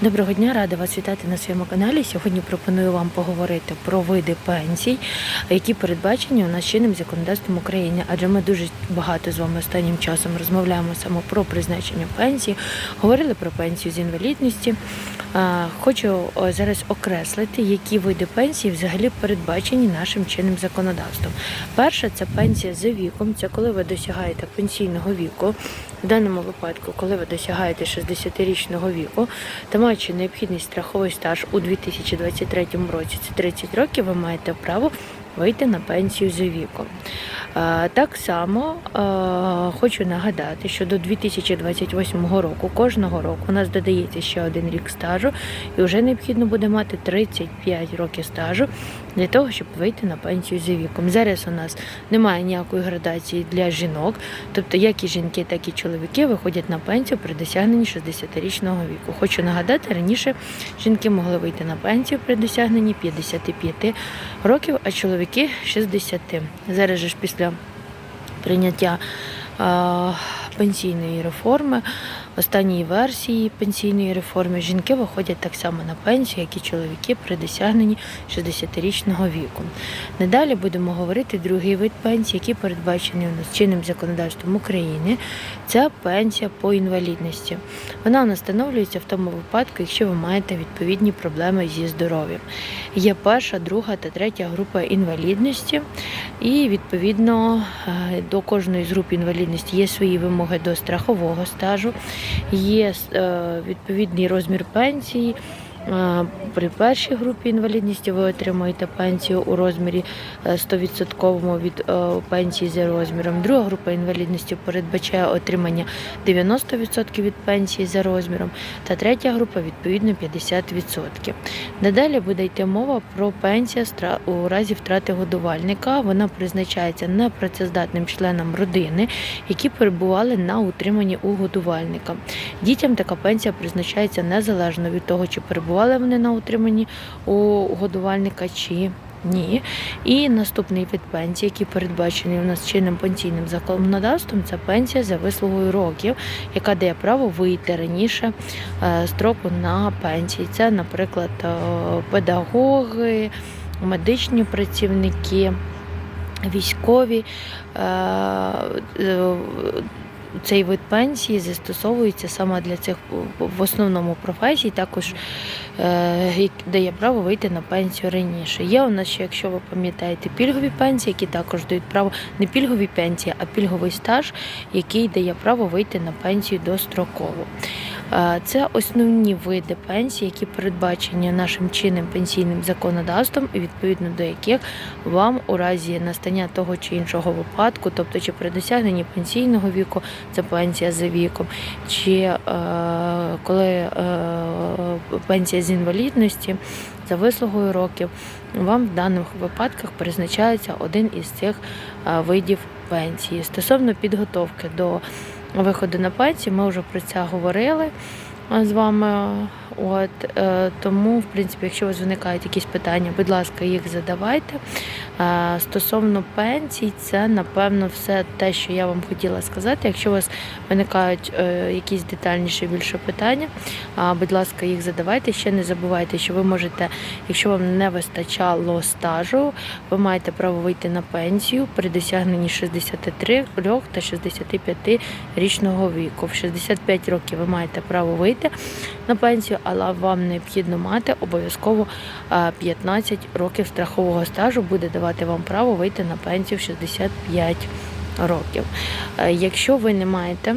Доброго дня, рада вас вітати на своєму каналі. Сьогодні пропоную вам поговорити про види пенсій, які передбачені у нас чинним законодавством України. Адже ми дуже багато з вами останнім часом розмовляємо саме про призначення пенсії, говорили про пенсію з інвалідності. Хочу зараз окреслити, які види пенсії взагалі передбачені нашим чинним законодавством. Перше це пенсія за віком. Це коли ви досягаєте пенсійного віку. В даному випадку, коли ви досягаєте 60-річного віку та маючи необхідний страховий стаж у 2023 році, це 30 років, ви маєте право вийти на пенсію за віком. Е, Так само е, хочу нагадати, що до 2028 року кожного року у нас додається ще один рік стажу, і вже необхідно буде мати 35 років стажу для того, щоб вийти на пенсію за віком. Зараз у нас немає ніякої градації для жінок, тобто як і жінки, так і чоловіки виходять на пенсію при досягненні 60-річного віку. Хочу нагадати, раніше жінки могли вийти на пенсію при досягненні 55 років, а чоловіки 60. Зараз же ж після прийняття пенсійної реформи, останньої версії пенсійної реформи, жінки виходять так само на пенсію, як і чоловіки при досягненні 60-річного віку. Надалі будемо говорити другий вид пенсії, який передбачений у нас чинним законодавством України. Це пенсія по інвалідності. Вона у встановлюється в тому випадку, якщо ви маєте відповідні проблеми зі здоров'ям. Є перша, друга та третя група інвалідності, і відповідно е, до кожної з груп інвалідності є свої вимоги до страхового стажу, є е, відповідний розмір пенсії. Е, При першій групі інвалідності ви отримуєте пенсію у розмірі е, 100% від е, пенсії за розміром. Друга група інвалідності передбачає отримання 90% від пенсії за розміром, та третя група відповідно 50%. Надалі буде йти мова про пенсію у разі втрати годувальника. Вона призначається непрацездатним членам родини, які перебували на утриманні у годувальника. Дітям така пенсія призначається незалежно від того, чи перебували вони на утриманні у годувальника чи ні. І наступний вид пенсії, який передбачений у нас чинним пенсійним законодавством, це пенсія за вислугою років, яка дає право вийти раніше е, строку на пенсії. Це, наприклад, е, педагоги, медичні працівники. Військові е, цей вид пенсії застосовується саме для цих в основному професій, також е, дає право вийти на пенсію раніше. Є у нас ще, якщо ви пам'ятаєте, пільгові пенсії, які також дають право не пільгові пенсії, а пільговий стаж, який дає право вийти на пенсію достроково. Е, Це основні види пенсії, які передбачені нашим чинним пенсійним законодавством, і відповідно до яких вам у разі настання того чи іншого випадку, тобто чи при досягненні пенсійного віку, це пенсія за віком, чи е, коли е, пенсія з інвалідності за вислугою років, вам в даних випадках призначається один із цих видів пенсії. Стосовно підготовки до виходу на пенсію, ми вже про це говорили з вами. От е, тому, в принципі, якщо у вас виникають якісь питання, будь ласка, їх задавайте. Е, стосовно пенсій, це напевно все те, що я вам хотіла сказати. Якщо у вас виникають е, якісь детальніші більше питання, будь ласка, їх задавайте. Ще не забувайте, що ви можете, якщо вам не вистачало стажу, ви маєте право вийти на пенсію при досягненні 63 та 65 річного віку. В 65 років ви маєте право вийти на пенсію, але вам необхідно мати обов'язково е, 15 років страхового стажу буде давати вам право вийти на пенсію в 65 років. Е, Якщо ви не маєте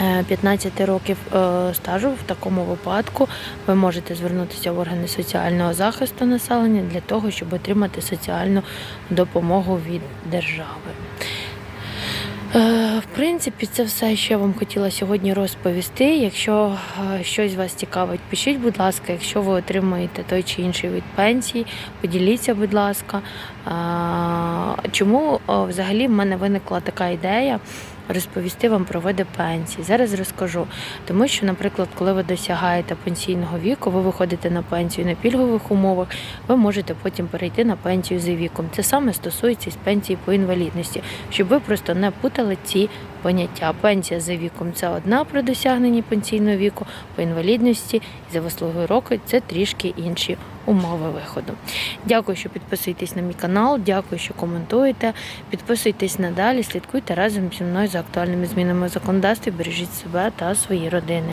е, 15 років е, стажу в такому випадку ви можете звернутися в органи соціального захисту населення для того, щоб отримати соціальну допомогу від держави. В принципі, це все, що я вам хотіла сьогодні розповісти. Якщо е, щось вас цікавить, пишіть, будь ласка, якщо ви отримуєте той чи інший від пенсії, поділіться, будь ласка. Е, Чому е, взагалі в мене виникла така ідея розповісти вам про види пенсії? Зараз розкажу. Тому що, наприклад, коли ви досягаєте пенсійного віку, ви виходите на пенсію на пільгових умовах, ви можете потім перейти на пенсію за віком. Це саме стосується з пенсії по інвалідності, щоб ви просто не путали ці поняття. Пенсія за віком це одна при досягненні пенсійного віку, по інвалідності і за вислугою року це трішки інші умови виходу. Дякую, що підписуєтесь на мій канал, дякую, що коментуєте. Підписуйтесь надалі, слідкуйте разом зі мною за актуальними змінами законодавства, бережіть себе та свої родини.